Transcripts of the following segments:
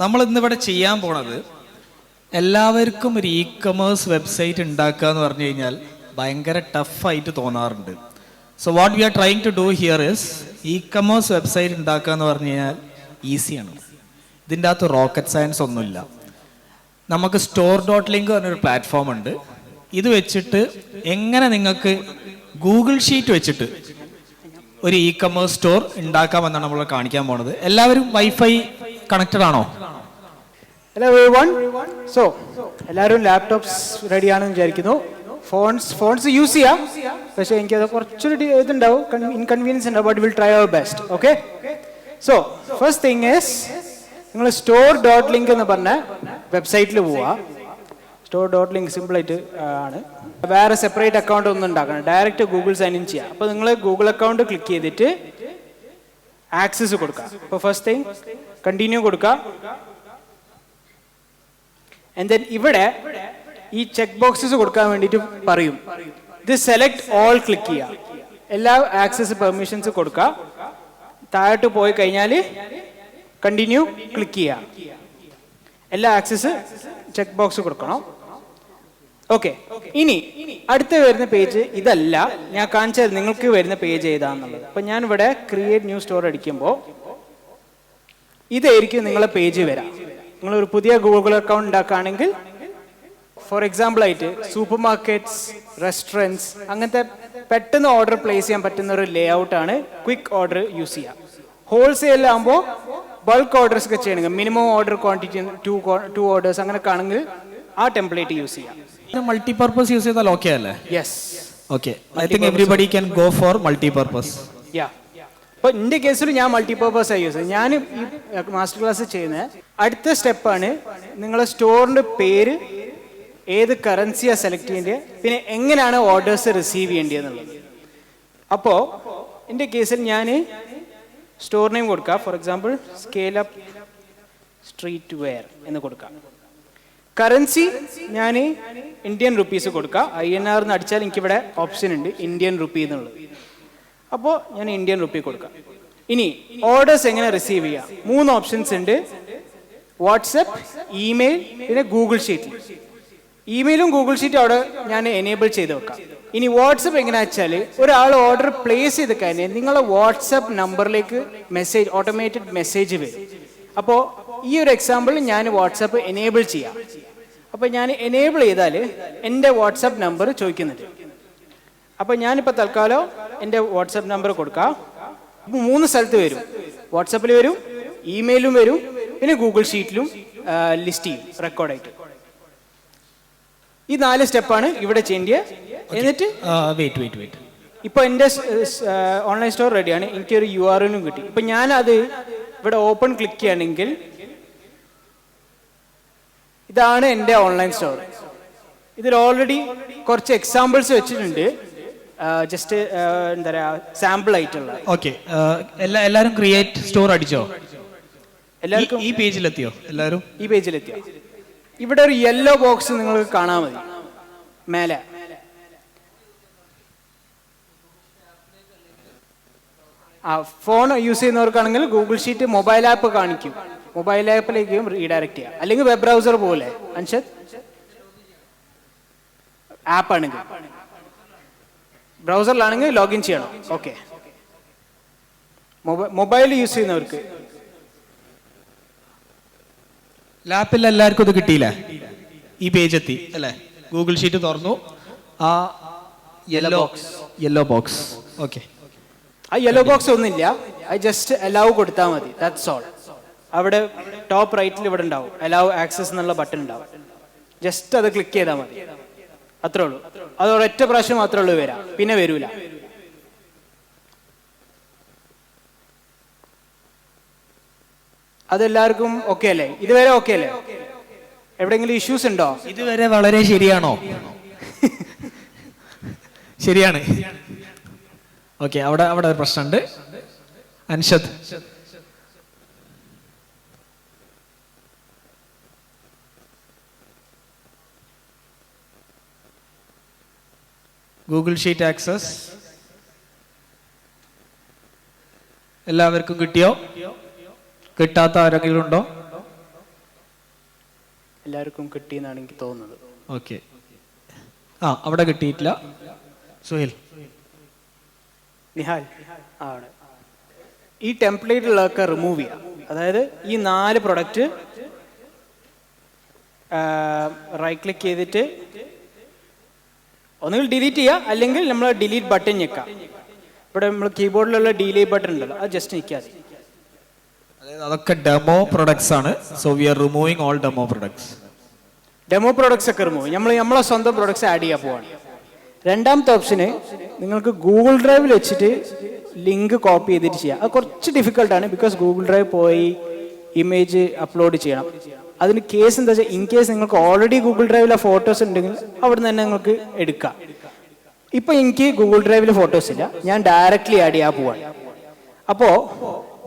നമ്മൾ ഇന്നിവിടെ ചെയ്യാൻ പോണത് എല്ലാവർക്കും ഒരു ഇ കൊമേഴ്സ് വെബ്സൈറ്റ് ഉണ്ടാക്കുക എന്ന് പറഞ്ഞു കഴിഞ്ഞാൽ ഭയങ്കര ടഫായിട്ട് തോന്നാറുണ്ട്. So what we are trying to do here is e commerce website ഉണ്ടാക്കുക എന്ന് പറഞ്ഞു കഴിഞ്ഞാൽ ഈസിയാണ് ഇതിന്റെ അകത്ത് റോക്കറ്റ് സയൻസ് ഒന്നുമില്ല. നമുക്ക് സ്റ്റോർ ഡോട്ട് ലിങ്ക് പറഞ്ഞൊരു പ്ലാറ്റ്ഫോം ഉണ്ട്. ഇത് വെച്ചിട്ട് എങ്ങനെ നിങ്ങൾക്ക് ഗൂഗിൾ ഷീറ്റ് വെച്ചിട്ട് ഒരു ഇ കൊമേഴ്സ് സ്റ്റോർ ഉണ്ടാക്കാമെന്നാണ് നമ്മൾ കാണിക്കാൻ പോണത്. എല്ലാവരും വൈഫൈ കണക്റ്റഡ് ആണോ? ഹലോ വൺ സോ എല്ലാവരും ലാപ്ടോപ്സ് റെഡി ആണെന്ന് വിചാരിക്കുന്നു. ഫോൺസ് ഫോൺസ് യൂസ് ചെയ്യാം. പക്ഷേ അത് കുറച്ചൊരു ഇതുണ്ടാവും. ഇൻകൺവീനിയൻസ് ഉണ്ടാവും. But will try our best okay so first thing is നിങ്ങൾ സ്റ്റോർ ഡോട്ട് ലിങ്ക് എന്ന് പറഞ്ഞ വെബ്സൈറ്റിൽ പോവുക സ്റ്റോർ ഡോട്ട് ലിങ്ക് സിമ്പിളായിട്ട് ആണ്. വേറെ സെപ്പറേറ്റ് അക്കൗണ്ട് ഒന്നും ഉണ്ടാക്കണം ഡയറക്റ്റ് ഗൂഗിൾ സൈൻ ഇൻ ചെയ്യുക അപ്പോൾ നിങ്ങൾ ഗൂഗിൾ അക്കൗണ്ട് ക്ലിക്ക് ചെയ്തിട്ട് ആക്സസ് കൊടുക്കുക അപ്പോൾ ഫസ്റ്റ് തിങ് കണ്ടിന്യൂ കൊടുക്കുക ആൻഡ് ദെൻ ഇവിടെ ഈ ചെക്ക് ബോക്സസ് കൊടുക്കാൻ വേണ്ടിയിട്ട് പറയും. ഇത് സെലക്ട് ഓൾ ക്ലിക്ക് ചെയ്യുക എല്ലാ ആക്സസ് പെർമിഷൻസ് കൊടുക്കുക താഴോട്ട് പോയി കഴിഞ്ഞാൽ കണ്ടിന്യൂ ക്ലിക്ക് ചെയ്യുക എല്ലാ ആക്സസ് ചെക്ക് ബോക്സ് കൊടുക്കണം. ഓക്കെ ഇനി അടുത്ത വരുന്ന പേജ് ഇതല്ല. ഞാൻ കാണിച്ചത് നിങ്ങൾക്ക് വരുന്ന പേജ് ഏതാന്നുള്ളത്. അപ്പൊ ഞാൻ ഇവിടെ ക്രിയേറ്റ് ന്യൂ സ്റ്റോർ അടിക്കുമ്പോൾ ഇതായിരിക്കും നിങ്ങളെ പേജ് വരാം. നിങ്ങൾ ഒരു പുതിയ ഗൂഗിൾ അക്കൗണ്ട് ഉണ്ടാക്കുകയാണെങ്കിൽ ഫോർ എക്സാമ്പിൾ ആയിട്ട് സൂപ്പർ മാർക്കറ്റ്സ് റെസ്റ്റോറന്റ്സ് അങ്ങനത്തെ പെട്ടെന്ന് ഓർഡർ പ്ലേസ് ചെയ്യാൻ പറ്റുന്ന ഒരു ലേ ഔട്ടാണ് ക്വിക്ക് ഓർഡർ യൂസ് ചെയ്യുക. ഹോൾസെയിലാകുമ്പോൾ ബൾക്ക് ഓർഡേഴ്സ് ഒക്കെ ചെയ്യണമെങ്കിൽ minimum order quantity two two orders അങ്ങനെ ആണെങ്കിൽ ആ ടെംപ്ലേറ്റ് യൂസ് ചെയ്യാം. മൾട്ടിപർപ്പസ് യൂസ് ചെയ്താൽ ഓക്കെ അല്ലേ? Yes okay I think everybody can go for multipurpose yeah അപ്പൊ എന്റെ കേസിൽ ഞാൻ മൾട്ടിപ്പർപ്പസ് ആയി യൂസ് ഞാൻ ഈ മാസ്റ്റർ ക്ലാസ് ചെയ്യുന്ന. അടുത്ത സ്റ്റെപ്പാണ് നിങ്ങളെ സ്റ്റോറിന്റെ പേര് ഏത് കറൻസിയാണ് സെലക്ട് ചെയ്യേണ്ടത് പിന്നെ എങ്ങനെയാണ് ഓർഡേഴ്സ് റിസീവ് ചെയ്യേണ്ടതെന്നുള്ളത്. അപ്പോ എന്റെ കേസിൽ ഞാൻ സ്റ്റോർ നെയിം കൊടുക്കാം. For example scale up street wear എന്ന് കൊടുക്കാം. കറൻസി ഞാൻ ഇന്ത്യൻ റുപ്പീസ് കൊടുക്കാം. ഐ എൻ ആർ എന്ന് അടിച്ചാൽ എനിക്കിവിടെ ഓപ്ഷൻ ഉണ്ട് ഇന്ത്യൻ റുപ്പി എന്നുള്ളത്. അപ്പോൾ ഞാൻ ഇന്ത്യൻ റുപ്പി കൊടുക്കാം. ഇനി ഓർഡേഴ്സ് എങ്ങനെ റിസീവ് ചെയ്യാം? മൂന്ന് ഓപ്ഷൻസ് ഉണ്ട്. വാട്സപ്പ് ഇമെയിൽ പിന്നെ ഗൂഗിൾ ഷീറ്റ് ഇമെയിലും ഗൂഗിൾ ഷീറ്റും അവിടെ ഞാൻ എനേബിൾ ചെയ്ത് വെക്കാം. ഇനി വാട്സപ്പ് എങ്ങനെയാ വെച്ചാൽ ഒരാൾ ഓർഡർ പ്ലേസ് ചെയ്ത് കഴിഞ്ഞാൽ നിങ്ങളെ വാട്സപ്പ് നമ്പറിലേക്ക് മെസ്സേജ് ഓട്ടോമേറ്റഡ് മെസ്സേജ് വരും. അപ്പോൾ ഈ ഒരു എക്സാമ്പിൾ ഞാൻ വാട്സപ്പ് എനേബിൾ ചെയ്യാം. അപ്പോൾ ഞാൻ എനേബിൾ ചെയ്താൽ എന്റെ വാട്സപ്പ് നമ്പർ ചോദിക്കുന്നുണ്ട്. അപ്പോൾ ഞാനിപ്പോൾ തൽക്കാലം എന്റെ വാട്സപ്പ് നമ്പർ കൊടുക്കാം. അപ്പോൾ മൂന്ന് സ്ഥലത്ത് വരും. വാട്സപ്പിൽ വരും ഇമെയിലും വരും പിന്നെ ഗൂഗിൾ ഷീറ്റിലും ലിസ്റ്റ് ചെയ്യും റെക്കോർഡായിട്ട് ഈ നാല് സ്റ്റെപ്പാണ് ഇവിടെ ചെയ്യേണ്ടത് എന്നിട്ട് വെയിറ്റ് വെയിറ്റ് വെയിറ്റ് ഇപ്പോൾ എന്റെ ഓൺലൈൻ സ്റ്റോർ റെഡിയാണ് എനിക്കൊരു യു ആർ എല്ലും കിട്ടി. ഞാൻ അത് ഇവിടെ ഓപ്പൺ ക്ലിക്ക് ചെയ്യുകയാണെങ്കിൽ ഇതാണ് എന്റെ ഓൺലൈൻ സ്റ്റോർ ഇതിൽ ഓൾറെഡി കുറച്ച് എക്സാമ്പിൾസ് വെച്ചിട്ടുണ്ട്. ജസ്റ്റ് എന്താ പറയാ സാമ്പിൾ ആയിട്ടുള്ള. ഓക്കെ എല്ലാ എല്ലാവരും ക്രിയേറ്റ് സ്റ്റോർ അടിച്ചോ? എല്ലാവർക്കും ഈ പേജിൽ എത്തിയോ എല്ലാവരും? ഈ പേജിൽ എത്തിയോ ഇവിടെ ഒരു യെല്ലോ ബോക്സ് നിങ്ങൾക്ക് കാണാൻ മതി. മേലെ. ആ ഫോൺ യൂസ് ചെയ്യുന്നവർക്കാണെങ്കിൽ ഗൂഗിൾ ഷീറ്റ് മൊബൈൽ ആപ്പ് കാണിക്കും. മൊബൈൽ ആപ്പിലേക്കും റീഡയറക്റ്റ് ചെയ്യാം. അല്ലെങ്കിൽ വെബ് ബ്രൗസർ പോലെ. അൻഷദ്? ആപ്പ് ആണെങ്കിൽ. ബ്രൗസറിലാണെങ്കിൽ ലോഗിൻ ചെയ്യണം. ഓക്കെ. മൊബൈൽ യൂസ് ചെയ്യുന്നവർക്ക്. ലാപ്പിൽ എല്ലാവർക്കും ഇത് കിട്ടിയില്ലേ? ഈ പേജ് എത്തി അല്ലേ? ഗൂഗിൾ ഷീറ്റ് തുറന്നു. ആ yellow box yellow box okay ആ യെല്ലോ ബോക്സ് ഒന്നുമില്ല. ഐ ജസ്റ്റ് അലൗ കൊടുത്താൽ മതി. ദാറ്റ്സ് ഓൾ അവിടെ ടോപ്പ് റൈറ്റിൽ ഇവിടെ ഉണ്ടാവും. അലൗ ആക്സസ് എന്നുള്ള ബട്ടൺ ഉണ്ടാവും. ജസ്റ്റ് അത് ക്ലിക്ക് ചെയ്താൽ മതി. അത്രേ ഉള്ളൂ. അത് ഒരൊറ്റ പ്രാവശ്യം മാത്രമേ ഉള്ളൂ വരാം. പിന്നെ വരൂല. അതെല്ലാവർക്കും ഓക്കെ അല്ലേ? ഇതുവരെ ഓക്കെ അല്ലേ? എവിടെയെങ്കിലും ഇഷ്യൂസ് ഉണ്ടോ? ഇതുവരെ വളരെ ശരിയാണോ? ശരിയാണ്. ഓക്കെ അവിടെ അവിടെ ഒരു പ്രശ്നമുണ്ട്. അൻഷദ്. ഗൂഗിൾ ഷീറ്റ് ആക്സസ് എല്ലാവർക്കും കിട്ടിയോ? കിട്ടാത്ത ആരെങ്കിലും ഉണ്ടോ? എല്ലാവർക്കും കിട്ടിയെന്നാണ് എനിക്ക് തോന്നുന്നത്. ഓക്കെ ആ അവിടെ കിട്ടിയിട്ടില്ല. സുഹേൽ. നിഹാൽ. ആണ്. ഈ ടെംപ്ലേറ്റുകളൊക്കെ റിമൂവ് ചെയ്യാം. അതായത് ഈ നാല് പ്രൊഡക്റ്റ് റൈറ്റ് ക്ലിക്ക് ചെയ്തിട്ട് ഒന്നുകിൽ ഡിലീറ്റ് ചെയ്യുക അല്ലെങ്കിൽ നമ്മൾ ഡിലീറ്റ് ബട്ടൺ ഞെക്കാം. ഇവിടെ നമ്മൾ കീബോർഡിലുള്ള ഡിലീറ്റ് ബട്ടൺ ഉണ്ടല്ലോ അത് ജസ്റ്റ് അതായത് അതൊക്കെ ഡെമോ പ്രൊഡക്ട്സ് ആണ്. So we are removing all demo products demo products ഒക്കെ റിമൂവ് നമ്മൾ നമ്മളെ സ്വന്തം പ്രൊഡക്ട്സ് ആഡ് ചെയ്യാൻ പോവാണ്. രണ്ടാമത്തെ ഓപ്ഷന് നിങ്ങൾക്ക് ഗൂഗിൾ ഡ്രൈവിൽ വെച്ചിട്ട് ലിങ്ക് കോപ്പി ചെയ്തിട്ട് ചെയ്യാം. അത് കുറച്ച് ഡിഫിക്കൽട്ടാണ് ബിക്കോസ് ഗൂഗിൾ ഡ്രൈവ് പോയി ഇമേജ് അപ്ലോഡ് ചെയ്യണം. അതിന് കേസ് എന്താ വെച്ചാൽ ഇൻ കേസ് നിങ്ങൾക്ക് ഓൾറെഡി ഗൂഗിൾ ഡ്രൈവിലെ ഫോട്ടോസ് ഉണ്ടെങ്കിൽ അവിടെ നിന്ന് തന്നെ നിങ്ങൾക്ക് എടുക്കാം. ഇപ്പൊ എനിക്ക് ഗൂഗിൾ ഡ്രൈവിൽ ഫോട്ടോസ് ഇല്ല. ഞാൻ ഡയറക്റ്റ്ലി ആഡ് ചെയ്യാൻ പോവാണ് അപ്പോ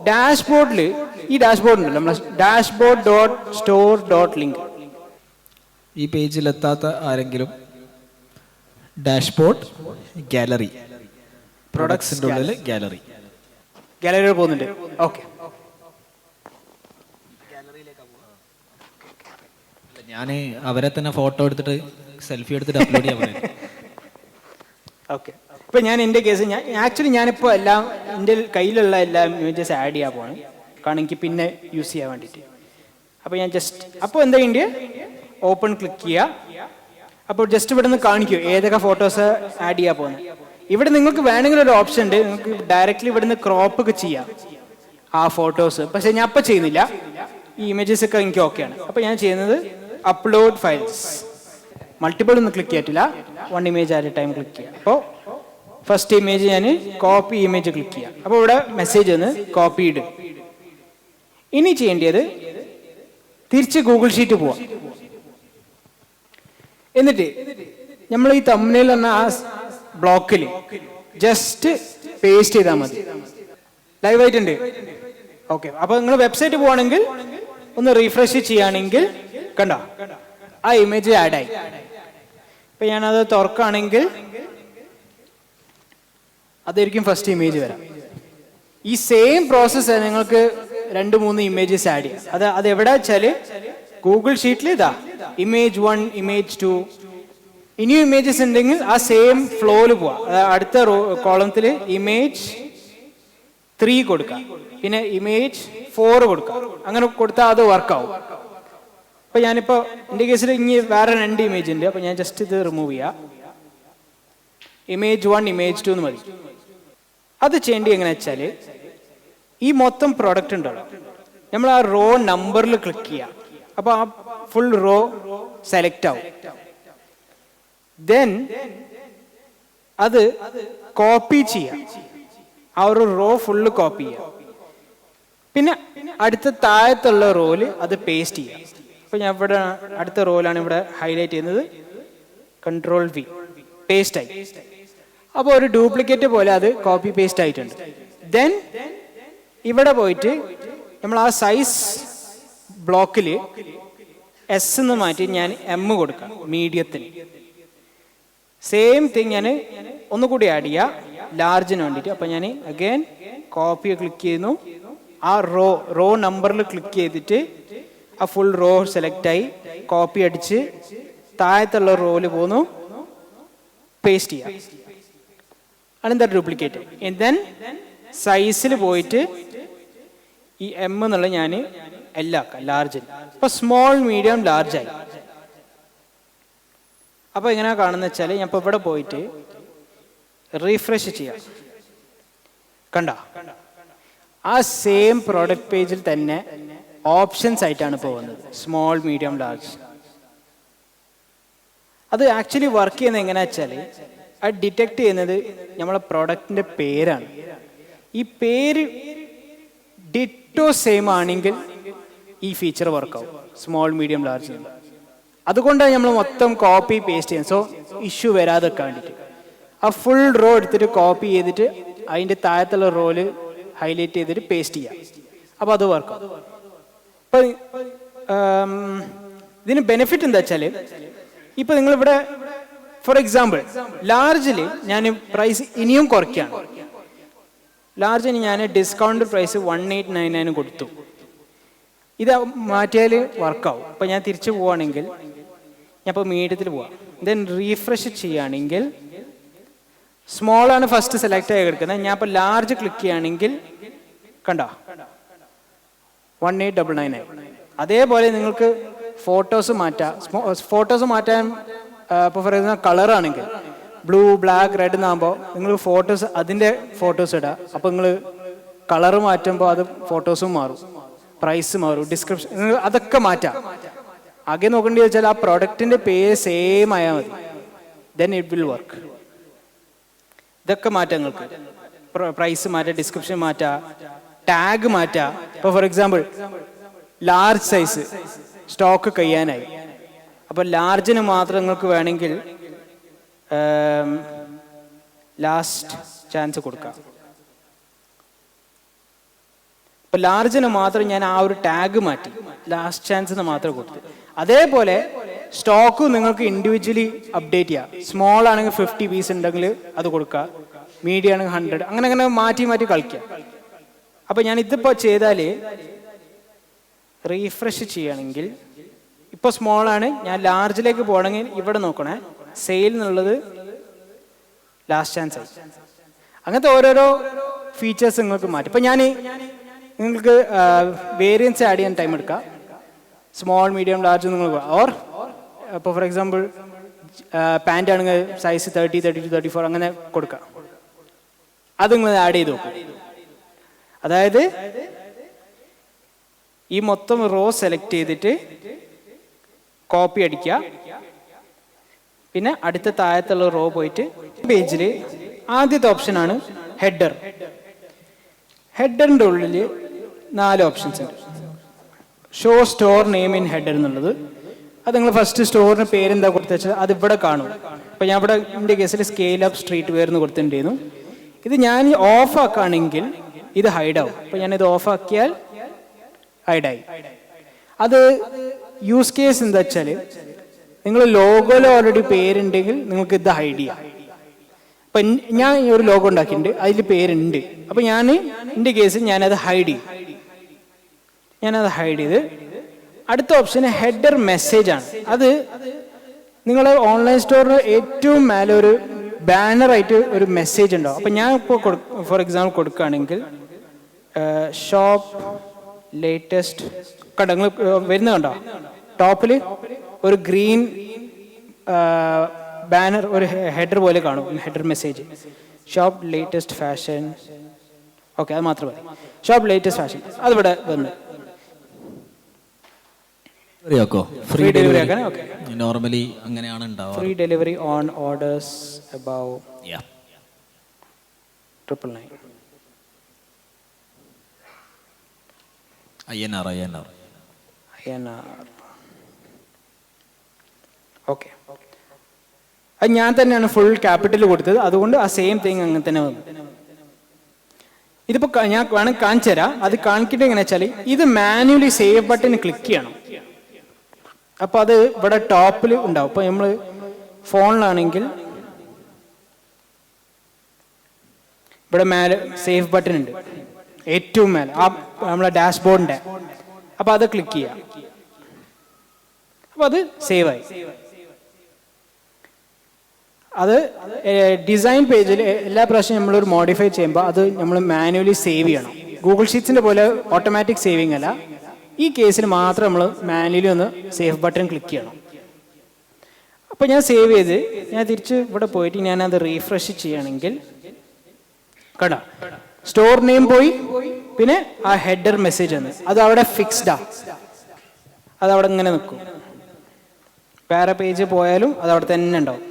ഡാഷ്ബോർഡിൽ ഈ ഡാഷ്ബോർഡ് ഉണ്ടല്ലോ നമ്മളെ dashboard dot store dot link ഈ പേജിൽ എത്താത്ത ആരെങ്കിലും ഡാഷ്ബോർഡ് ഗാലറി പ്രൊഡക്ട്സിന്റെ ഉള്ളിൽ ഗാലറി ഗാലറിയിൽ പോകുന്നുണ്ട്. ഓക്കെ ഞാൻ അവരെ തന്നെ ഫോട്ടോ എടുത്തിട്ട് സെൽഫി എടുത്തിട്ട് അപ്ലോഡ് ചെയ്യാൻ ഓക്കെ ഇപ്പൊ ഞാൻ എന്റെ കേസ് ഞാൻ ആക്ച്വലി ഞാനിപ്പോൾ എല്ലാം എന്റെ കയ്യിലുള്ള എല്ലാ ഇമേജസ് ആഡ് ചെയ്യാൻ പോവാണ്. കാരണം എനിക്ക് പിന്നെ യൂസ് ചെയ്യാൻ വേണ്ടിയിട്ട്. അപ്പോൾ ഞാൻ ജസ്റ്റ് അപ്പോൾ എന്താ ചെയ്യേണ്ടത് ഓപ്പൺ ക്ലിക്ക് ചെയ്യുക അപ്പോൾ ജസ്റ്റ് ഇവിടെ നിന്ന് കാണിക്കൂ. ഏതൊക്കെ ഫോട്ടോസ് ആഡ് ചെയ്യാൻ പോകുന്നത് ഇവിടെ നിങ്ങൾക്ക് വേണമെങ്കിൽ ഒരു ഓപ്ഷൻ ഉണ്ട്. നിങ്ങൾക്ക് ഡയറക്റ്റ്ലി ഇവിടെ നിന്ന് ക്രോപ്പ് ഒക്കെ ചെയ്യാം. ആ ഫോട്ടോസ് പക്ഷെ ഞാൻ അപ്പം ചെയ്യുന്നില്ല. ഈ ഇമേജസ് ഒക്കെ എനിക്ക് ഓക്കെയാണ് അപ്പോൾ ഞാൻ ചെയ്യുന്നത് അപ്ലോഡ് ഫയൽസ് മൾട്ടിപ്പിൾ ഒന്നും ക്ലിക്ക് ചെയ്യത്തില്ല one image at a time click ചെയ്യാം. അപ്പോൾ ഫസ്റ്റ് ഇമേജ് ഞാൻ കോപ്പി ഇമേജ് ക്ലിക്ക് ചെയ്യാം. അപ്പോൾ ഇവിടെ മെസ്സേജ് ഒന്ന് കോപ്പി ഇടും ഇനി ചെയ്യേണ്ടത് തിരിച്ച് ഗൂഗിൾ ഷീറ്റ് പോവാം. എന്നിട്ട് നമ്മൾ ഈ തമ്മിൽ എന്ന ആ ബ്ലോക്കിൽ ജസ്റ്റ് പേസ്റ്റ് ചെയ്താൽ മതി. ലൈവ് ആയിട്ടുണ്ട്. ഓക്കെ അപ്പൊ നിങ്ങൾ വെബ്സൈറ്റ് പോവാണെങ്കിൽ ഒന്ന് റീഫ്രഷ് ചെയ്യുകയാണെങ്കിൽ കണ്ടോ? ആ ഇമേജ് ആഡ് ആയി. ഇപ്പൊ ഞാനത് തുറക്കുകയാണെങ്കിൽ അതായിരിക്കും ഫസ്റ്റ് ഇമേജ് വരാം. ഈ സെയിം പ്രോസസ്സ് നിങ്ങൾക്ക് രണ്ട് മൂന്ന് ഇമേജസ് ആഡ് ചെയ്യാം. അത് അത് എവിടെ വെച്ചാൽ ഗൂഗിൾ ഷീറ്റിൽ ഇതാ. ഇമേജ് വൺ ഇമേജ് ടു ഇനിയും ഇമേജസ് ഉണ്ടെങ്കിൽ ആ സെയിം ഫ്ലോയിൽ പോവാം. അടുത്ത കോളത്തിൽ ഇമേജ് ത്രീ കൊടുക്കാം. പിന്നെ ഇമേജ് ഫോർ കൊടുക്കാം. അങ്ങനെ കൊടുത്താൽ അത് വർക്കാവും അപ്പൊ ഞാനിപ്പോ എന്റെ കേസിൽ ഇനി വേറെ രണ്ട് ഇമേജ് ഉണ്ട്. അപ്പൊ ഞാൻ ജസ്റ്റ് ഇത് റിമൂവ് ചെയ്യാം. ഇമേജ് വൺ ഇമേജ് ടു എന്ന് മതി. അത് ചെയ്യേണ്ടി എങ്ങനെ വെച്ചാൽ ഈ മൊത്തം പ്രോഡക്റ്റ് ഉണ്ടല്ലോ നമ്മൾ ആ റോ നമ്പറിൽ ക്ലിക്ക് ചെയ്യാം. അപ്പൊ ആ ഫുൾ റോ സെലക്ട് ആവും. ദെൻ അത് കോപ്പി ചെയ്യാം. ആ ഒരു റോ ഫുള്ള് കോപ്പി ചെയ്യാം. പിന്നെ അടുത്ത താഴത്തുള്ള റോൽ അത് പേസ്റ്റ് ചെയ്യാം. അപ്പൊ ഞാൻ ഇവിടെ അടുത്ത റോലാണ് ഇവിടെ ഹൈലൈറ്റ് ചെയ്യുന്നത്. കൺട്രോൾ വി പേസ്റ്റ് ആയി. അപ്പോൾ ഒരു ഡ്യൂപ്ലിക്കേറ്റ് പോലെ അത് കോപ്പി പേസ്റ്റ് ആയിട്ടുണ്ട്. ദെൻ ഇവിടെ പോയിട്ട് നമ്മൾ ആ സൈസ് ബ്ലോക്കിൽ എസ് എന്ന് മാറ്റി ഞാൻ എം കൊടുക്കാം മീഡിയത്തിന്. സെയിം തിങ് ഞാൻ ഒന്നുകൂടി ആഡ് ചെയ്യാം. ലാർജിന് വേണ്ടിയിട്ട്. അപ്പോൾ ഞാൻ അഗൈൻ കോപ്പി ക്ലിക്ക് ചെയ്യുന്നു. ആ റോ റോ നമ്പറിൽ ക്ലിക്ക് ചെയ്തിട്ട് ആ ഫുൾ റോ സെലക്ട് ആയി കോപ്പി അടിച്ച് താഴത്തുള്ള റോയിൽ പോന്നു. പേസ്റ്റ് ചെയ്യാം. അതെന്താ ഡ്യൂപ്ലിക്കേറ്റ് ദെൻ സൈസിൽ പോയിട്ട് ഈ എം എന്നുള്ള ഞാൻ എല്ലാക്കാം ലാർജ് അപ്പൊ സ്മോൾ മീഡിയം ലാർജ് ആയി. അപ്പൊ എങ്ങനെയാ കാണുന്ന വെച്ചാൽ ഞാൻ ഇപ്പൊ ഇവിടെ പോയിട്ട് റീഫ്രഷ് ചെയ്യാം. കണ്ട? ആ സെയിം പ്രോഡക്റ്റ് പേജിൽ തന്നെ ഓപ്ഷൻസ് ആയിട്ടാണ് പോകുന്നത്. സ്മോൾ മീഡിയം ലാർജ് അത് ആക്ച്വലി വർക്ക് ചെയ്യുന്നത് എങ്ങനെയാ വെച്ചാൽ അത് ഡിറ്റക്ട് ചെയ്യുന്നത് നമ്മളെ പ്രോഡക്റ്റിന്റെ പേരാണ്. ഈ പേര് ഡിറ്റോ സെയിം ആണെങ്കിൽ ഈ ഫീച്ചർ വർക്കാവും സ്മോൾ മീഡിയം ലാർജ് അതുകൊണ്ടാണ് നമ്മൾ മൊത്തം കോപ്പി പേസ്റ്റ് ചെയ്യുന്നത്. സോ ഇഷ്യൂ വരാതെ വേണ്ടിയിട്ട്. ആ ഫുൾ റോ എടുത്തിട്ട് കോപ്പി ചെയ്തിട്ട് അതിന്റെ താഴത്തുള്ള റോൽ ഹൈലൈറ്റ് ചെയ്തിട്ട് പേസ്റ്റ് ചെയ്യാം. അപ്പോൾ അത് വർക്കാവും അപ്പൊ ഇതിന് ബെനിഫിറ്റ് എന്താ വെച്ചാൽ ഇപ്പൊ നിങ്ങളിവിടെ ഫോർ എക്സാമ്പിൾ ലാർജിൽ ഞാൻ പ്രൈസ് ഇനിയും കുറയ്ക്കുകയാണ്. ലാർജിന് ഞാൻ discount price one eight nine nine കൊടുത്തു. ഇത് മാറ്റിയാൽ വർക്കാവും അപ്പം ഞാൻ തിരിച്ചു പോവുകയാണെങ്കിൽ ഞാൻ ഇപ്പോൾ മീഡിയത്തിൽ പോവാം. ദെൻ റീഫ്രഷ് ചെയ്യുകയാണെങ്കിൽ സ്മോൾ ആണ് ഫസ്റ്റ് സെലക്ട് ആയി എടുക്കുന്നത്. ഞാൻ ഇപ്പോൾ ലാർജ് ക്ലിക്ക് ചെയ്യുകയാണെങ്കിൽ കണ്ടോ? വൺ എയ്റ്റ് ഡബിൾ നയൻ അതേപോലെ നിങ്ങൾക്ക് ഫോട്ടോസ് മാറ്റാം. ഫോട്ടോസ് മാറ്റാൻ ഇപ്പോൾ ഫോർ എക്സാമ്പിൾ കളറാണെങ്കിൽ ബ്ലൂ ബ്ലാക്ക് റെഡ് എന്നാകുമ്പോൾ നിങ്ങൾ ഫോട്ടോസ് അതിന്റെ ഫോട്ടോസ് ഇടുക അപ്പോൾ നിങ്ങൾ കളർ മാറ്റുമ്പോൾ അത് ഫോട്ടോസും മാറും. പ്രൈസ് മാറും. ഡിസ്ക്രിപ്ഷൻ അതൊക്കെ മാറ്റാം. ആകെ നോക്കേണ്ടത് വെച്ചാൽ ആ പ്രൊഡക്റ്റിന്റെ പേര് സെയിം ആയാൽ മതി. ദെൻ ഇറ്റ് വിൽ വർക്ക് ഇതൊക്കെ മാറ്റാം നിങ്ങൾക്ക്. പ്രൈസ് മാറ്റാം ഡിസ്ക്രിപ്ഷൻ മാറ്റാം. ടാഗ് മാറ്റുക ഇപ്പൊ for example large size stock കഴിയാനായി. അപ്പൊ ലാർജിന് മാത്രം നിങ്ങൾക്ക് വേണമെങ്കിൽ ലാസ്റ്റ് ചാൻസ് കൊടുക്കാം. ഇപ്പൊ ലാർജിന് മാത്രം ഞാൻ ആ ഒരു ടാഗ് മാറ്റി. ലാസ്റ്റ് ചാൻസ് മാത്രം കൊടുത്തു. അതേപോലെ സ്റ്റോക്ക് നിങ്ങൾക്ക് ഇൻഡിവിജ്വലി അപ്ഡേറ്റ് ചെയ്യാം. സ്മോൾ ആണെങ്കിൽ ഫിഫ്റ്റി പീസ് ഉണ്ടെങ്കിൽ അത് കൊടുക്കുക മീഡിയം ആണെങ്കിൽ ഹൺഡ്രഡ് അങ്ങനെ അങ്ങനെ മാറ്റി മാറ്റി കളിക്കാം. അപ്പൊ ഞാൻ ഇതിപ്പോ ചെയ്താൽ റീഫ്രഷ് ചെയ്യണമെങ്കിൽ ഇപ്പൊ സ്മോൾ ആണ്. ഞാൻ ലാർജിലേക്ക് പോകണമെങ്കിൽ ഇവിടെ നോക്കണേ. സെയിൽ എന്നുള്ളത് ലാസ്റ്റ് ചാൻസ് ആയി. അങ്ങനത്തെ ഓരോരോ ഫീച്ചേഴ്സ് നിങ്ങൾക്ക് മാറ്റും. ഇപ്പൊ ഞാൻ നിങ്ങൾക്ക് വേരിയൻസ് ആഡ് ചെയ്യാൻ ടൈം എടുക്കാം. സ്മോൾ മീഡിയം ലാർജ് നിങ്ങൾ ഓർ ഇപ്പോൾ ഫോർ എക്സാമ്പിൾ പാന്റ് ആണെങ്കിൽ size thirty thirty two thirty four അങ്ങനെ കൊടുക്കുക അത് നിങ്ങൾ ആഡ് ചെയ്ത് നോക്കും. അതായത് ഈ മൊത്തം റോ സെലക്ട് ചെയ്തിട്ട് കോപ്പി അടിക്കുക. പിന്നെ അടുത്ത താഴത്തുള്ള റോ പോയിട്ട് പേജിൽ ആദ്യത്തെ ഓപ്ഷൻ ആണ് ഹെഡർ ഹെഡറിന്റെ ഉള്ളിൽ നാല് ഓപ്ഷൻസ് ഉണ്ട്. Show store name in header എന്നുള്ളത്. അത് നിങ്ങൾ ഫസ്റ്റ് സ്റ്റോറിന് പേരെന്താ കൊടുത്തു വെച്ചാൽ അത് ഇവിടെ കാണും. അപ്പോൾ ഞാൻ ഇവിടെ എന്റെ കേസിൽ സ്കെയിൽ അപ്പ് സ്ട്രീറ്റ് വെയർ എന്ന് കൊടുത്തിട്ടുണ്ടായിരുന്നു. ഇത് ഞാൻ ഓഫ് ആക്കുകയാണെങ്കിൽ ഇത് ഹൈഡ് ആവും. ഞാൻ ഞാനിത് ഓഫ് ആക്കിയാൽ ഹൈഡായി അത് യൂസ് കേസ് എന്താ വെച്ചാൽ നിങ്ങൾ ലോഗോയിൽ ഓൾറെഡി പേരുണ്ടെങ്കിൽ നിങ്ങൾക്ക് ഇത് ഹൈഡ് ചെയ്യാം. അപ്പൊ ഞാൻ ഒരു ലോഗോ ഉണ്ടാക്കിയിട്ടുണ്ട്. അതിൽ പേരുണ്ട്. അപ്പൊ ഞാൻ എന്റെ കേസിൽ ഞാനത് ഹൈഡ് ചെയ്യും. ഞാനത് ഹൈഡ് ചെയ്ത് അടുത്ത ഓപ്ഷൻ ഹെഡർ മെസ്സേജ് ആണ്. അത് നിങ്ങൾ ഓൺലൈൻ സ്റ്റോറിന് ഏറ്റവും മേലെ ഒരു ബാനറായിട്ട് ഒരു മെസ്സേജ് ഉണ്ടാവും. അപ്പൊ ഞാൻ ഇപ്പോൾ ഫോർ എക്സാമ്പിൾ കൊടുക്കുകയാണെങ്കിൽ ഷോപ്പ് ലേറ്റസ്റ്റ് കണ്ടോ നിങ്ങൾ വരുന്ന കണ്ടോ? ടോപ്പിൽ ഒരു ഗ്രീൻ ബാനർ ഒരു ഹെഡർ പോലെ കാണും header message shop latest fashion okay അത് മാത്രം മതി. ഷോപ്പ് ലേറ്റസ്റ്റ് ഫാഷൻ അതിവിടെ വന്നു. ഫ്രീ ഡെലിവറി ആക്കാൻ? Okay. നോർമലി അങ്ങനെയാണ് ഉണ്ടാവുക free delivery on orders above triple nine Ayyanar അയ്യനാർ. ആർ ഓക്കെ അത് ഞാൻ തന്നെയാണ് ഫുൾ ക്യാപിറ്റൽ കൊടുത്തത്. അതുകൊണ്ട് ആ സെയിം തിങ് അങ്ങനെ തന്നെ വന്നു. ഇതിപ്പോ ഞാൻ വേണം കാണിച്ചു തരാം. അത് കാണിക്കിട്ട് എങ്ങനെ വെച്ചാൽ ഇത് മാനുവലി സേവ് ബട്ടൺ ക്ലിക്ക് ചെയ്യണം. അപ്പൊ അത് ഇവിടെ ടോപ്പിൽ ഉണ്ടാവും. ഇപ്പൊ നമ്മൾ ഫോണിലാണെങ്കിൽ ഇവിടെ സേവ് ബട്ടൺ ഉണ്ട്. ഏറ്റവും മേലെ ആ നമ്മളെ ഡാഷ്ബോർഡിന്റെ അപ്പൊ അത് ക്ലിക്ക് ചെയ്യാം. അപ്പൊ അത് സേവ് ആയി. അത് ഡിസൈൻ പേജിൽ എല്ലാ പ്രാവശ്യം ഒരു മോഡിഫൈ ചെയ്യുമ്പോൾ അത് നമ്മൾ മാനുവലി സേവ് ചെയ്യണം. ഗൂഗിൾ ഷീറ്റ്സിന്റെ പോലെ ഓട്ടോമാറ്റിക് സേവിങ് അല്ല. ഈ കേസിൽ മാത്രം നമ്മൾ മാനുവലി ഒന്ന് സേവ് ബട്ടൺ ക്ലിക്ക് ചെയ്യണം. അപ്പോൾ ഞാൻ സേവ് ചെയ്ത് ഞാൻ തിരിച്ച് ഇവിടെ പോയിട്ട് ഞാൻ അത് റീഫ്രഷ് ചെയ്യുകയാണെങ്കിൽ കണ്ട? സ്റ്റോർ നെയിം പോയി. പിന്നെ ആ ഹെഡർ മെസ്സേജ് ആണ് അത് അവിടെ ഫിക്സ്ഡാ അത് അവിടെ ഇങ്ങനെ നിൽക്കും. വേറെ പേജ് പോയാലും അത് അവിടെ തന്നെ ഉണ്ടാവും.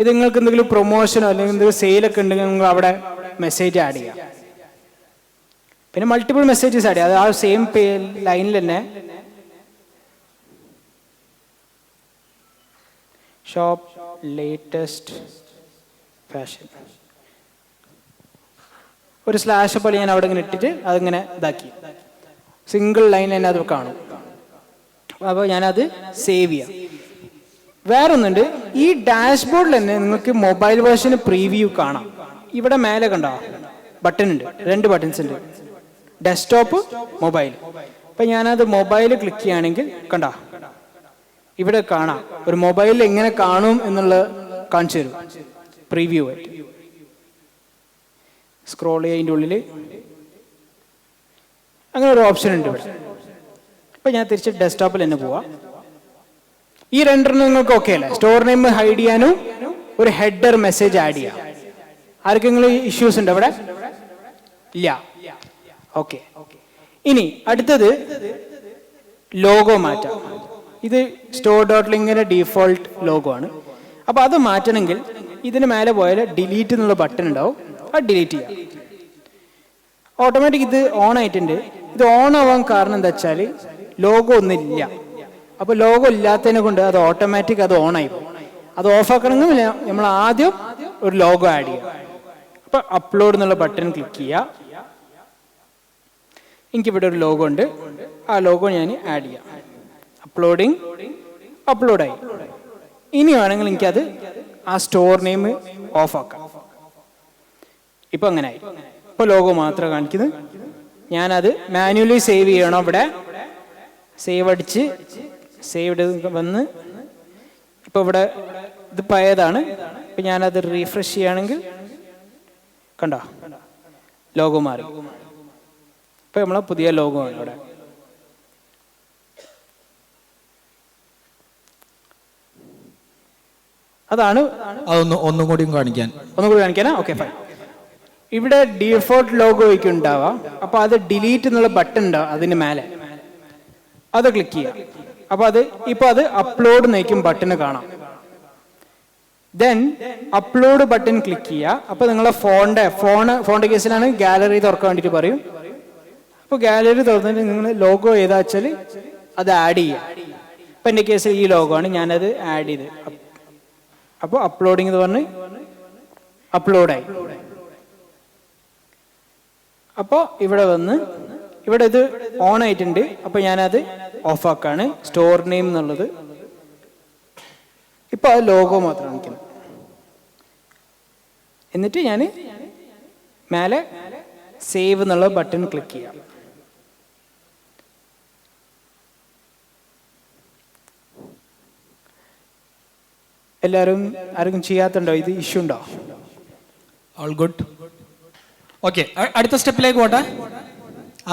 ഇത് നിങ്ങൾക്ക് എന്തെങ്കിലും പ്രൊമോഷനോ അല്ലെങ്കിൽ എന്തെങ്കിലും സെയിലൊക്കെ ഉണ്ടെങ്കിൽ നിങ്ങൾ അവിടെ മെസ്സേജ് ആഡ് ചെയ്യാം. പിന്നെ മൾട്ടിപ്പിൾ മെസ്സേജസ് ആഡ് ചെയ്യാം. അത് ആ സെയിം പേ ലൈനിൽ തന്നെ. ഷോപ്പ് ലേറ്റസ്റ്റ് ഫാഷൻ ഒരു സ്ലാഷ് പോലെ ഞാൻ അവിടെ ഇങ്ങനെ ഇട്ടിട്ട് അതിങ്ങനെ ഇതാക്കി. സിംഗിൾ ലൈൻ തന്നെ അത് കാണും. അപ്പോൾ ഞാനത് സേവ് ചെയ്യാം. വേറൊന്നുണ്ട് ഈ ഡാഷ്ബോർഡിൽ തന്നെ നിങ്ങൾക്ക് മൊബൈൽ വേർഷന് പ്രീവ്യൂ കാണാം. ഇവിടെ മേലെ കണ്ടോ? ബട്ടൺ ഉണ്ട്. രണ്ട് ബട്ടൺസ് ഉണ്ട്. ഡെസ്ക്ടോപ്പ് മൊബൈൽ അപ്പം ഞാനത് മൊബൈൽ ക്ലിക്ക് ചെയ്യുകയാണെങ്കിൽ കണ്ടോ? ഇവിടെ കാണാം. ഒരു മൊബൈലിൽ എങ്ങനെ കാണും എന്നുള്ള കാണിച്ചു തരും. പ്രീവ്യൂ ആയിട്ട്. സ്ക്രോൾ ചെയ്യുന്നതിന്റെ ഉള്ളിൽ അങ്ങനെ ഒരു ഓപ്ഷൻ ഉണ്ട് ഇവിടെ. ഞാൻ തിരിച്ച് ഡെസ്ക്ടോപ്പിൽ തന്നെ പോവാം. ഈ രണ്ടെണ്ണം നിങ്ങൾക്ക് ഓക്കെ അല്ലേ? സ്റ്റോർ നെയിം ഹൈഡ് ചെയ്യാനും ഒരു ഹെഡർ മെസ്സേജ് ആഡ് ചെയ്യാം. ആർക്കെങ്കിലും ഇഷ്യൂസ് ഉണ്ട് അവിടെ? ഇല്ല. ഓക്കെ ഇനി അടുത്തത് ലോഗോ മാറ്റാം. ഇത് സ്റ്റോർ ഡോട്ട് ലിങ്കിന്റെ ഡീഫോൾട്ട് ലോഗോ ആണ്. അപ്പോൾ അത് മാറ്റണമെങ്കിൽ ഇതിന് മേലെ പോയാൽ ഡിലീറ്റ് എന്നുള്ള ബട്ടൺ ഉണ്ടാവും. അത് ഡിലീറ്റ് ചെയ്യാം. ഓട്ടോമാറ്റിക് ഇത് ഓൺ ആയിട്ടുണ്ട്. ഇത് ഓൺ ആവാൻ കാരണം എന്താ വെച്ചാൽ ലോഗോ ഒന്നില്ല അപ്പോൾ ലോഗോ ഇല്ലാത്തതിനെ കൊണ്ട് അത് ഓട്ടോമാറ്റിക് അത് ഓൺ ആയി അത് ഓഫ് ആക്കണമെങ്കിൽ നമ്മൾ ആദ്യം ഒരു ലോഗോ ആഡ് ചെയ്യാം. അപ്പൊ അപ്ലോഡ് എന്നുള്ള ബട്ടൺ ക്ലിക്ക് ചെയ്യുക എനിക്കിവിടെ ഒരു ലോഗോ ഉണ്ട്. ആ ലോഗോ ഞാൻ ആഡ് ചെയ്യാം. അപ്ലോഡിങ് അപ്ലോഡായി ഇനി വേണമെങ്കിൽ എനിക്കത് ആ സ്റ്റോർ നെയിം ഓഫ് ആക്കാം. ഇപ്പൊ അങ്ങനെ ഇപ്പൊ ലോഗോ മാത്രം കാണിക്കുന്നത് ഞാനത് മാനുവലി സേവ് ചെയ്യണം ഇവിടെ. സേവ് അടിച്ച് സേവ് വന്ന് ഇപ്പൊ ഇവിടെ ഇത് പഴയതാണ്. ഇപ്പൊ ഞാനത് റീഫ്രഷ് ചെയ്യുകയാണെങ്കിൽ കണ്ടോ? ലോഗോ മാറി. ഇപ്പൊ നമ്മളെ പുതിയ ലോഗോ ആണ് ഇവിടെ. അതാണ് അതൊന്ന് ഒന്നും കൂടി കാണിക്കാൻ. ഒന്നും കൂടി കാണിക്കാനാ? ഓക്കെ ഫൈൻ ഇവിടെ ഡിഫോൾട്ട് ലോഗോ ഒക്കെ ഉണ്ടാവാം അപ്പൊ അത് ഡിലീറ്റ് എന്നുള്ള ബട്ടൺ ഉണ്ടാവും അതിന് മേലെ. അത് ക്ലിക്ക് ചെയ്യാം. അപ്പൊ അത് ഇപ്പൊ അത് അപ്ലോഡ് നയിക്കും ബട്ടൺ കാണാം. ദെൻ അപ്ലോഡ് ബട്ടൺ ക്ലിക്ക് ചെയ്യുക. അപ്പൊ നിങ്ങളെ ഫോണിന്റെ ഫോൺ ഫോണിന്റെ കേസിലാണ് ഗാലറി തുറക്കാൻ വേണ്ടിട്ട് പറയും. അപ്പൊ ഗാലറി തുറന്നിട്ട് നിങ്ങൾ ലോഗോ ഏതാ വെച്ചാൽ അത് ആഡ് ചെയ്യാം അപ്പൊ എന്റെ കേസിൽ ഈ ലോഗോ ആണ്. ഞാനത് ആഡ് ചെയ്ത്. അപ്പോൾ അപ്ലോഡിംഗ് എന്ന് പറഞ്ഞ് അപ്ലോഡായി അപ്പോൾ ഇവിടെ വന്ന് ഇവിടെ ഇത് ഓൺ ആയിട്ടുണ്ട്. അപ്പോൾ ഞാനത് ഓഫ് ആക്കാണ്. സ്റ്റോർ നെയിം എന്നുള്ളത്. ഇപ്പൊ അത് ലോഗോ മാത്രം കാണിക്കുന്നത് എന്നിട്ട് ഞാൻ മേലെ സേവ് എന്നുള്ള ബട്ടൺ ക്ലിക്ക് ചെയ്യാം. എല്ലാവരും ആരെങ്കിലും ചെയ്യാത്തുണ്ടോ ഇത് ഇഷ്യൂ ഉണ്ടോ? ഓൾ ഗുഡ് ഓക്കെ അടുത്ത സ്റ്റെപ്പിലേക്ക് പോട്ടെ.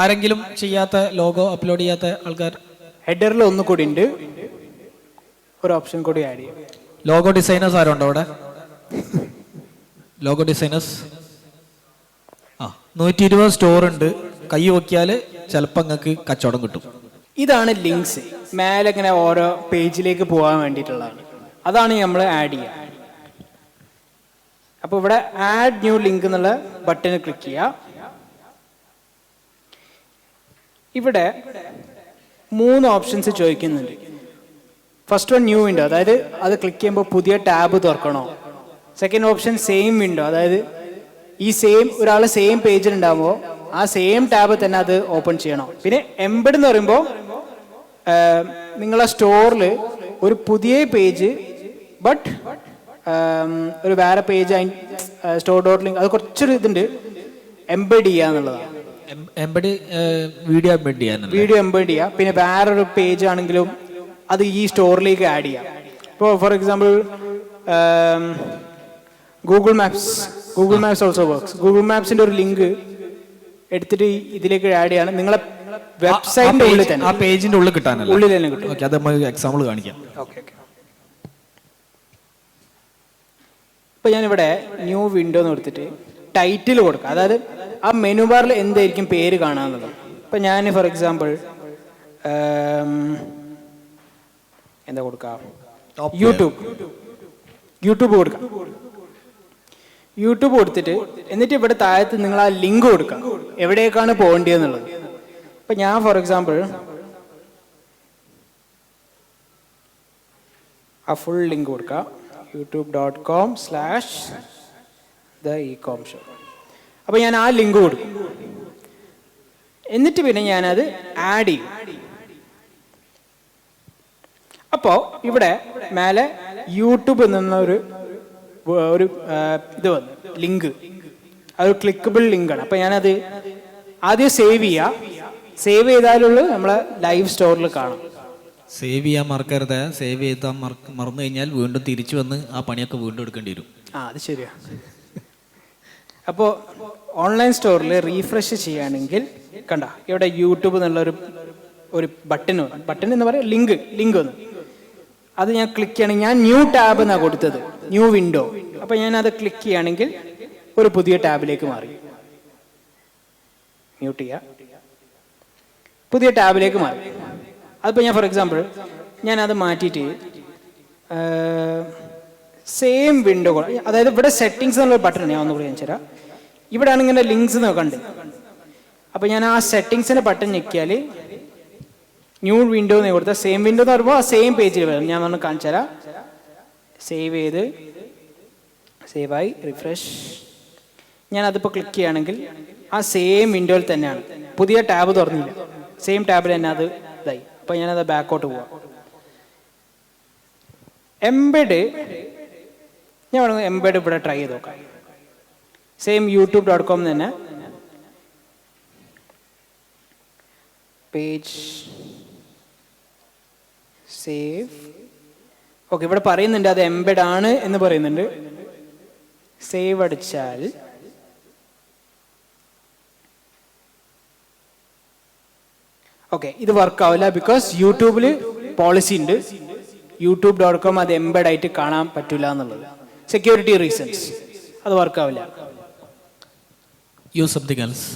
ആരെങ്കിലും ചെയ്യാത്ത ലോഗോ അപ്ലോഡ് ചെയ്യാത്ത ആൾക്കാർ. ഹെഡറിൽ ഒന്ന് കൂടി ഉണ്ട്. ഒരു ഓപ്ഷൻ കൂടി ആഡ് ചെയ്യാം. ലോഗോ ഡിസൈനേഴ്സ് ആരുണ്ടോ ഉണ്ടോ അവിടെ? ലോഗോ ഡിസൈനേഴ്സ് ആ നൂറ്റി ഇരുപത് സ്റ്റോർ ഉണ്ട്. കൈ നോക്കിയാൽ ചിലപ്പോൾ നിങ്ങൾക്ക് കച്ചവടം കിട്ടും. ഇതാണ് ലിങ്ക്സ് മേലെ ഇങ്ങനെ ഓരോ പേജിലേക്ക് പോകാൻ വേണ്ടിയിട്ടുള്ളതാണ് അതാണ് നമ്മൾ ആഡ് ചെയ്യുക അപ്പോൾ ഇവിടെ ആഡ് ന്യൂ ലിങ്ക് എന്നുള്ള ബട്ടൺ ക്ലിക്ക് ചെയ്യുക. ഇവിടെ മൂന്ന് ഓപ്ഷൻസ് ചോദിക്കുന്നുണ്ട്. ഫസ്റ്റ് വൺ ന്യൂ വിൻഡോ അതായത് അത് ക്ലിക്ക് ചെയ്യുമ്പോൾ പുതിയ ടാബ് തുറക്കണോ? സെക്കൻഡ് ഓപ്ഷൻ സെയിം വിൻഡോ അതായത് ഈ സെയിം ഒരാൾ സെയിം പേജിൽ ഉണ്ടാകുമ്പോൾ ആ സെയിം ടാബ് തന്നെ അത് ഓപ്പൺ ചെയ്യണം. പിന്നെ എംബഡ് എന്ന് പറയുമ്പോൾ നിങ്ങളെ സ്റ്റോറിൽ ഒരു പുതിയ പേജ് ബട്ട് ഒരു വേറെ പേജ് സ്റ്റോർ ഡോട്ട് ലിങ്ക് അത് കുറച്ചൊരു ഇതുണ്ട്. എംബഡ് ചെയ്യുക എന്നുള്ളതാണ്. എംബഡി വീഡിയോ എംബഡ് ചെയ്യാനല്ലേ വീഡിയോ എംബേഡ് ചെയ്യുക പിന്നെ വേറൊരു പേജ് ആണെങ്കിലും അത് ഈ സ്റ്റോറിലേക്ക് ആഡ് ചെയ്യാം. ഇപ്പോൾ for example Google maps Google maps also works Google മാപ്സിന്റെ ഒരു ലിങ്ക് എടുത്തിട്ട് ഇതിലേക്ക് ആഡ് ചെയ്യാണ്. നിങ്ങളെ വെബ്സൈറ്റിന്റെ ഉള്ളിൽ ആ തന്നെ പേജിന്റെ ഉള്ളിൽ കിട്ടാനല്ല? ഉള്ളിൽ തന്നെ കിട്ടും. ഓക്കെ അത് നമ്മൾ എക്സാമ്പിൾ കാണിക്കാം. ഓക്കെ ഓക്കെ ഇപ്പൊ ഞാനിവിടെ ന്യൂ വിൻഡോ എന്ന് കൊടുത്തിട്ട് ടൈറ്റിൽ കൊടുക്കാം. അതായത് ആ മെനു ബാറിൽ എന്തായിരിക്കും പേര് കാണാനുള്ളത്? ഇപ്പൊ ഞാൻ ഫോർ എക്സാമ്പിൾ എന്താ കൊടുക്കാം? Top യൂട്യൂബ് യൂട്യൂബ് കൊടുക്കാം. യൂട്യൂബ് കൊടുത്തിട്ട് എന്നിട്ട് ഇവിടെ താഴത്ത് നിങ്ങൾ ആ ലിങ്ക് കൊടുക്കാം. എവിടേക്കാണ് പോകേണ്ടതെന്നുള്ളത്. ഇപ്പൊ ഞാൻ ഫോർ എക്സാമ്പിൾ ആ ഫുൾ ലിങ്ക് കൊടുക്കുക YouTube dot com slash the e com show അപ്പോൾ ഞാൻ ആ ലിങ്ക് കൊടുക്കും. എന്നിട്ട് പിന്നെ ഞാനത് ആഡ് ചെയ്യും. അപ്പോൾ ഇവിടെ മേലെ യൂട്യൂബ് നിന്നൊരു ഒരു ഇത് വന്നു. ലിങ്ക് അതൊരു ക്ലിക്കബിൾ ലിങ്കാണ് അപ്പോൾ ഞാനത് ആദ്യം സേവ് ചെയ്യുക സേവ് ചെയ്താലുള്ളൂ നമ്മളെ ലൈവ് സ്റ്റോറിൽ കാണാം. സേവ് ചെയ്യാൻ മറക്കരുത്. സേവ് ചെയ്താൽ മറ- മറന്നു കഴിഞ്ഞാൽ വീണ്ടും തിരിച്ചു വന്ന് ആ പണിയൊക്കെ വീണ്ടും എടുക്കേണ്ടി വരും. ആ അത് ശരിയാ. അപ്പോ ഓൺലൈൻ സ്റ്റോറിൽ റീഫ്രഷ് ചെയ്യുകയാണെങ്കിൽ കണ്ട ഇവിടെ യൂട്യൂബ് എന്നുള്ള ഒരു ഒരു ബട്ടൺ ബട്ടൺ എന്ന് പറയാം ലിങ്ക് ലിങ്ക് ഒന്ന് അത് ഞാൻ ക്ലിക്ക് ചെയ്യണമെങ്കിൽ ഞാൻ ന്യൂ ടാബ് എന്നാണ് കൊടുത്തത്. ന്യൂ വിൻഡോ അപ്പോൾ ഞാൻ അത് ക്ലിക്ക് ചെയ്യുകയാണെങ്കിൽ ഒരു പുതിയ ടാബിലേക്ക് മാറി. മ്യൂട്ട് ചെയ്യാം. പുതിയ ടാബിലേക്ക് മാറി. അതിപ്പോൾ ഞാൻ ഫോർ എക്സാമ്പിൾ ഞാൻ അത് മാറ്റിയിട്ട് സെയിം വിൻഡോ അതായത് ഇവിടെ സെറ്റിങ്സ് എന്നുള്ള ബട്ടൺ ഞാൻ ഒന്നുകൂടി ഞാൻ തരാം. ഇവിടെയാണ് ഇങ്ങനെ ലിങ്ക്സ് നോക്കണ്ട് അപ്പോൾ ഞാൻ ആ സെറ്റിങ്സിന്റെ ബട്ടൺ ഞെക്കിയാൽ ന്യൂ വിൻഡോ എന്ന് കൊടുത്താൽ സെയിം വിൻഡോ എന്ന് പറയുമ്പോൾ ആ സെയിം പേജിൽ വരും. ഞാൻ ഒന്ന് കാണിച്ചു തരാം. സേവ് ചെയ്ത് സേവ് ആയി റിഫ്രഷ് ഞാൻ അതിപ്പോൾ ക്ലിക്ക് ചെയ്യുകയാണെങ്കിൽ ആ സെയിം വിൻഡോയിൽ തന്നെയാണ്. പുതിയ ടാബ് തുറന്നില്ല. സെയിം ടാബിൽ തന്നെ അത് അപ്പോൾ ഞാനത് ബാക്കോട്ട് പോവാം. എംബെഡ് ഞാൻ വേണമെങ്കിൽ എംബെഡ് ഇവിടെ ട്രൈ ചെയ്ത് നോക്കാം. സെയിം യൂട്യൂബ് ഡോട്ട് കോം തന്നെ. പേജ് സേവ് ഓക്കെ ഇവിടെ പറയുന്നുണ്ട് അത് എംബഡ് ആണ് എന്ന് പറയുന്നുണ്ട്. സേവ് അടിച്ചാൽ ഓക്കെ ഇത് വർക്ക് ആവില്ല ബിക്കോസ് യൂട്യൂബിൽ പോളിസി ഉണ്ട്. യൂട്യൂബ് ഡോട്ട് കോം അത് എംബഡ് ആയിട്ട് കാണാൻ പറ്റില്ല എന്നുള്ളത്. സെക്യൂരിറ്റി റീസൺസ് അത് വർക്ക് ആവില്ല. യൂസ് സംതിങ് എൽസ്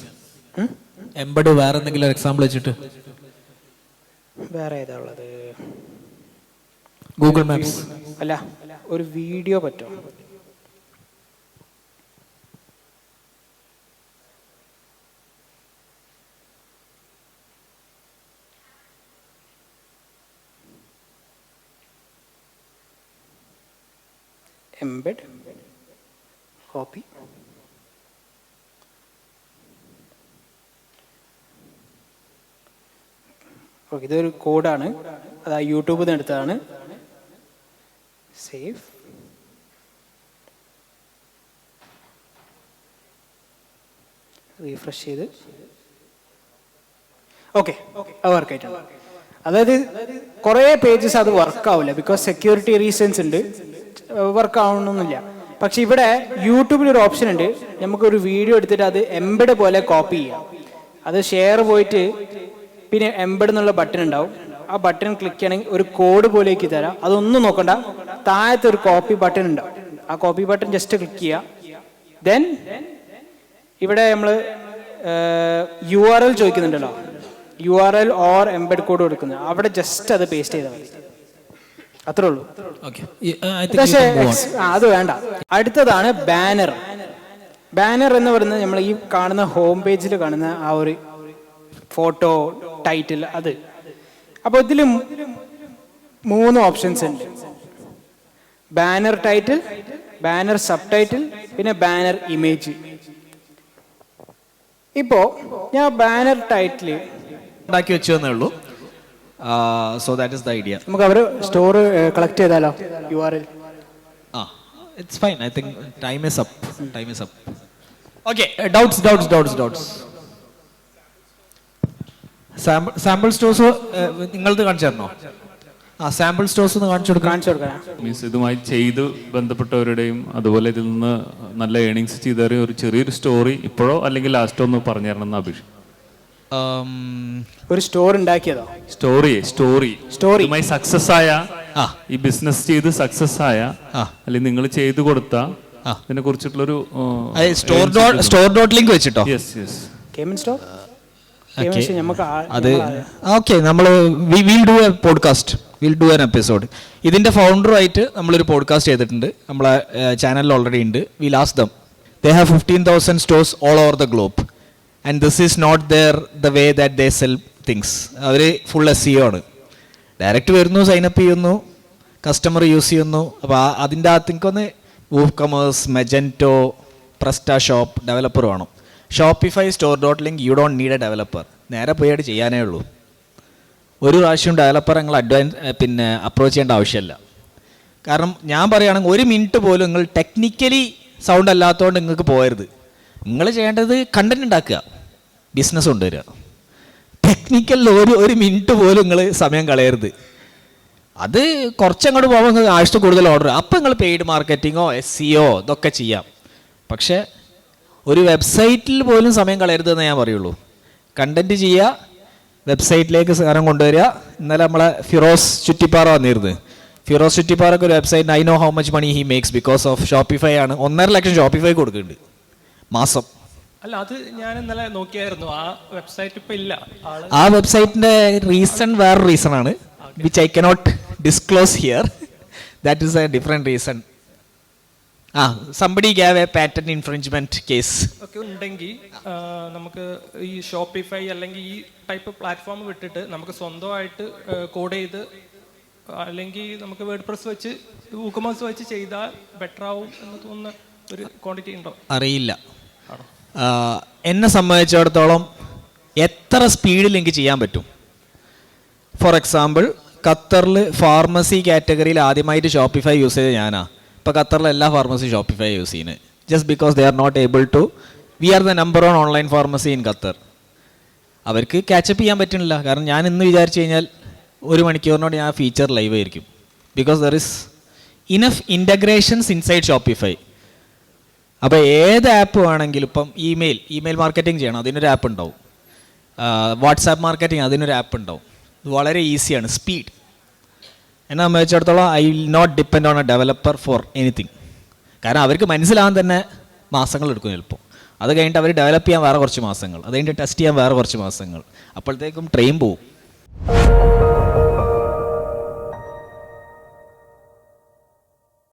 എംബഡ് വേറെ എന്തെങ്കിലും എക്സാമ്പിൾ വെച്ചിട്ട്. വേറെ ഏതാ ഉള്ളത്? ഗൂഗിൾ മാപ്സ് അല്ല ഒരു വീഡിയോ പറ്റുമോ എംബെഡ് copy. ഓക്കെ ഇതൊരു കോഡാണ് അത് ആ യൂട്യൂബിൽ നിന്ന് എടുത്തതാണ്. സേവ് റീഫ്രഷ് ചെയ്ത്. ഓക്കെ അത് വർക്ക് ആയിട്ടാണ് അതായത് കുറേ പേജസ് അത് വർക്ക് ആവില്ല ബിക്കോസ് സെക്യൂരിറ്റി റീസൺസ് ഉണ്ട്. വർക്ക് ആവണമെന്നില്ല. പക്ഷെ ഇവിടെ യൂട്യൂബിൽ ഒരു ഓപ്ഷൻ ഉണ്ട്. നമുക്ക് ഒരു വീഡിയോ എടുത്തിട്ട് അത് എംബഡ് പോലെ കോപ്പി ചെയ്യാം. അത് ഷെയർ പോയിട്ട് പിന്നെ എംബഡ് എന്നുള്ള ബട്ടൺ ഉണ്ടാവും. ആ ബട്ടൺ ക്ലിക്ക് ചെയ്യണമെങ്കിൽ ഒരു കോഡ് പോലേക്ക് തരാം. അതൊന്നും നോക്കണ്ട. താഴത്തെ ഒരു കോപ്പി ബട്ടൺ ഉണ്ടാവും. ആ കോപ്പി ബട്ടൺ ജസ്റ്റ് ക്ലിക്ക് ചെയ്യുക ദെൻ ഇവിടെ നമ്മൾ U R L ചോദിക്കുന്നുണ്ടല്ലോ. U R L or embed code കൊടുക്കുന്നത്. അവിടെ ജസ്റ്റ് അത് പേസ്റ്റ് ചെയ്താൽ മതി. അത്രേ ഉള്ളൂ. ഓക്കെ പക്ഷേ അത് വേണ്ട. അടുത്തതാണ് ബാനർ ബാനർ എന്ന് പറയുന്നത് നമ്മൾ ഈ കാണുന്ന ഹോം പേജിൽ കാണുന്ന ആ ഒരു ഫോട്ടോ ടൈറ്റിൽ അത്. അപ്പോൾ ഇതിൽ മൂന്ന് ഓപ്ഷൻസ് ഉണ്ട്. Banner title banner sub title പിന്നെ ബാനർ ഇമേജ് ഇപ്പോ ഞാൻ ബാനർ ടൈറ്റിൽ ഉണ്ടാക്കി വെച്ചു എന്നേ ഉള്ളൂ. So that is the idea നമുക്ക് അവർ സ്റ്റോർ കളക്ട് ചെയ്താലോ യു ആർ എൽ ആ it's fine I think time is up time is up okay doubts doubts doubts doubts sample sample stores നിങ്ങളത് കാണിച്ചു തരണോ? ആ സാമ്പിൾ സ്റ്റോഴ്സ് ഒന്ന് കാണിച്ചു കൊടുക്കാം. കാണിച്ചു കൊടുക്കാം മീൻസ് ഇതുമായി ചെയ്ത് ബന്ധപ്പെട്ടവരുടെയും അതുപോലെ ഇതിൽ നിന്ന് നല്ല ഏണിങ്സ് ചെയ്തവരെയും ഒരു ചെറിയൊരു സ്റ്റോറി ഇപ്പോഴോ അല്ലെങ്കിൽ ലാസ്റ്റോ ഒന്ന് പറഞ്ഞു തരണം എന്ന് അഭിഷേക് ഒരു സ്റ്റോർ ഉണ്ടാക്കിയതോ. സ്റ്റോറി സ്റ്റോറി സ്റ്റോറി ഇതുമായി സക്സസ് ആയ ആ. ഈ ബിസിനസ് ചെയ്ത് സക്സസ് ആയ ആ. അല്ലെങ്കിൽ നിങ്ങൾ ചെയ്തു കൊടുത്ത ആ. ഇതിനെ കുറിച്ചിട്ടുള്ളൊരു store dot store dot link വെച്ചിട്ടോ? യെസ് യെസ് കേമൻ സ്റ്റോർ. കേമൻ നമുക്ക് ആ- അത് നമ്മൾ ഓക്കെ നമ്മൾ we will do a podcast will do an episode ഇതിന്റെ ഫൗണ്ടറുമായിട്ട് നമ്മളൊരു പോഡ്കാസ്റ്റ് ചെയ്തിട്ടുണ്ട്. നമ്മളെ ചാനലിൽ ഓൾറെഡി ഉണ്ട്. We last them they have fifteen thousand stores all over the globe and this is not there the way that they sell things our full SEO ആണ്. Direct വരുന്നു sign up ചെയ്യുന്നു customer use ചെയ്യുന്നു. അപ്പോൾ അതിന്റെ അകത്ത് എനിക്കൊന്ന് WooCommerce Magento PrestaShop developer വേണം. Shopify store dot link you don't need a developer നേരെ പോയിട്ട് ചെയ്യാനേ ഉള്ളൂ. ഒരു പ്രാവശ്യം ഡെവലപ്പർ നിങ്ങൾ അഡ്വാൻസ് പിന്നെ അപ്രോച്ച് ചെയ്യേണ്ട ആവശ്യമില്ല. കാരണം ഞാൻ പറയുകയാണെങ്കിൽ ഒരു മിനിറ്റ് പോലും നിങ്ങൾ ടെക്നിക്കലി സൗണ്ട് അല്ലാത്തതുകൊണ്ട് നിങ്ങൾക്ക് പോകരുത്. നിങ്ങൾ ചെയ്യേണ്ടത് കണ്ടന്റ് ഉണ്ടാക്കുക. ബിസിനസ് കൊണ്ടുവരിക. ടെക്നിക്കൽ ഒരു ഒരു മിനിറ്റ് പോലും നിങ്ങൾ സമയം കളയരുത്. അത് കുറച്ചങ്ങോട്ട് പോകുമ്പോൾ ആഴ്ച കൂടുതൽ ഓർഡർ അപ്പം നിങ്ങൾ പെയ്ഡ് മാർക്കറ്റിങ്ങോ എസ് സിഒ ഇതൊക്കെ ചെയ്യാം. പക്ഷേ ഒരു വെബ്സൈറ്റിൽ പോലും സമയം കളയരുത് എന്ന് ഞാൻ പറയുള്ളൂ. കണ്ടന്റ് ചെയ്യുക വെബ്സൈറ്റിലേക്ക് സാധനം കൊണ്ടുവരിക. ഇന്നലെ നമ്മളെ ഫിറോസ് ചുറ്റിപ്പാറ വന്നിരുന്നു. ഫിറോസ് ചുറ്റിപ്പാറൊക്കെ ഒരു website I know how much money he makes because of Shopify ആണ്. ഒന്നര ലക്ഷം ഷോപ്പിഫൈ കൊടുക്കുന്നുണ്ട്. മാസം. അല്ല അത് ഞാൻ ഇന്നലെ നോക്കിയായിരുന്നു. ആ വെബ്സൈറ്റ് ഇപ്പൊ ഇല്ല. ആ വെബ്സൈറ്റിന്റെ റീസൺ വേറെ റീസൺ ആണ്. Which I cannot disclose here that is a different reason ആ somebody gave a pattern infringement case ഒക്കെ ഉണ്ടെങ്കിൽ നമുക്ക് ഈ ഷോപ്പിഫൈ അല്ലെങ്കിൽ ഈ ടൈപ്പ് പ്ലാറ്റ്ഫോം വിട്ടിട്ട് നമുക്ക് സ്വന്തമായിട്ട് കോഡ് ചെയ്ത് അല്ലെങ്കിൽ നമുക്ക് വേർഡ് പ്രസ് വെച്ച് ഊക്കമോസ് വെച്ച് ചെയ്താൽ ബെറ്റർ ആവും എന്ന് തോന്നുന്ന ഒരു ക്വാണ്ടിറ്റി ഉണ്ടോ? അറിയില്ല. എന്നെ സംബന്ധിച്ചിടത്തോളം എത്ര സ്പീഡിൽ എനിക്ക് ചെയ്യാൻ പറ്റും? ഫോർ എക്സാമ്പിൾ ഖത്തറിൽ ഫാർമസി കാറ്റഗറിയിൽ ആദ്യമായിട്ട് ഷോപ്പിഫൈ യൂസ് ചെയ്ത് ഞാനാ. ഇപ്പോൾ ഖത്തറിലെ എല്ലാ ഫാർമസി ഷോപ്പിഫൈ യൂസ് ചെയ്യുന്നത് just because they are not able to we are the number one online pharmacy in Qatar. അവർക്ക് ക്യാച്ചപ്പ് ചെയ്യാൻ പറ്റുന്നില്ല. കാരണം ഞാൻ ഇന്ന് വിചാരിച്ചു കഴിഞ്ഞാൽ ഒരു മണിക്കൂറിനോട് ഞാൻ ഫീച്ചർ ലൈവ് ആയിരിക്കും. Because there is enough integrations inside Shopify അപ്പോൾ ഏത് ആപ്പ് വേണമെങ്കിലും ഇപ്പം ഇമെയിൽ ഇമെയിൽ മാർക്കറ്റിംഗ് ചെയ്യണം അതിനൊരു ആപ്പ് ഉണ്ടാവും. വാട്സാപ്പ് മാർക്കറ്റിംഗ് അതിനൊരു ആപ്പ് ഉണ്ടാവും. ഇത് വളരെ ഈസിയാണ് സ്പീഡ് എന്നെ സംബന്ധിച്ചിടത്തോളം I will not depend on a developer for anything കാരണം അവർക്ക് മനസ്സിലാവാൻ തന്നെ മാസങ്ങൾ എടുക്കും ചിലപ്പോൾ. അത് കഴിഞ്ഞിട്ട് അവർ ഡെവലപ്പ് ചെയ്യാൻ വേറെ കുറച്ച് മാസങ്ങൾ. അത് കഴിഞ്ഞിട്ട് ടെസ്റ്റ് ചെയ്യാൻ വേറെ കുറച്ച് മാസങ്ങൾ. അപ്പോഴത്തേക്കും ട്രെയിൻ പോവും.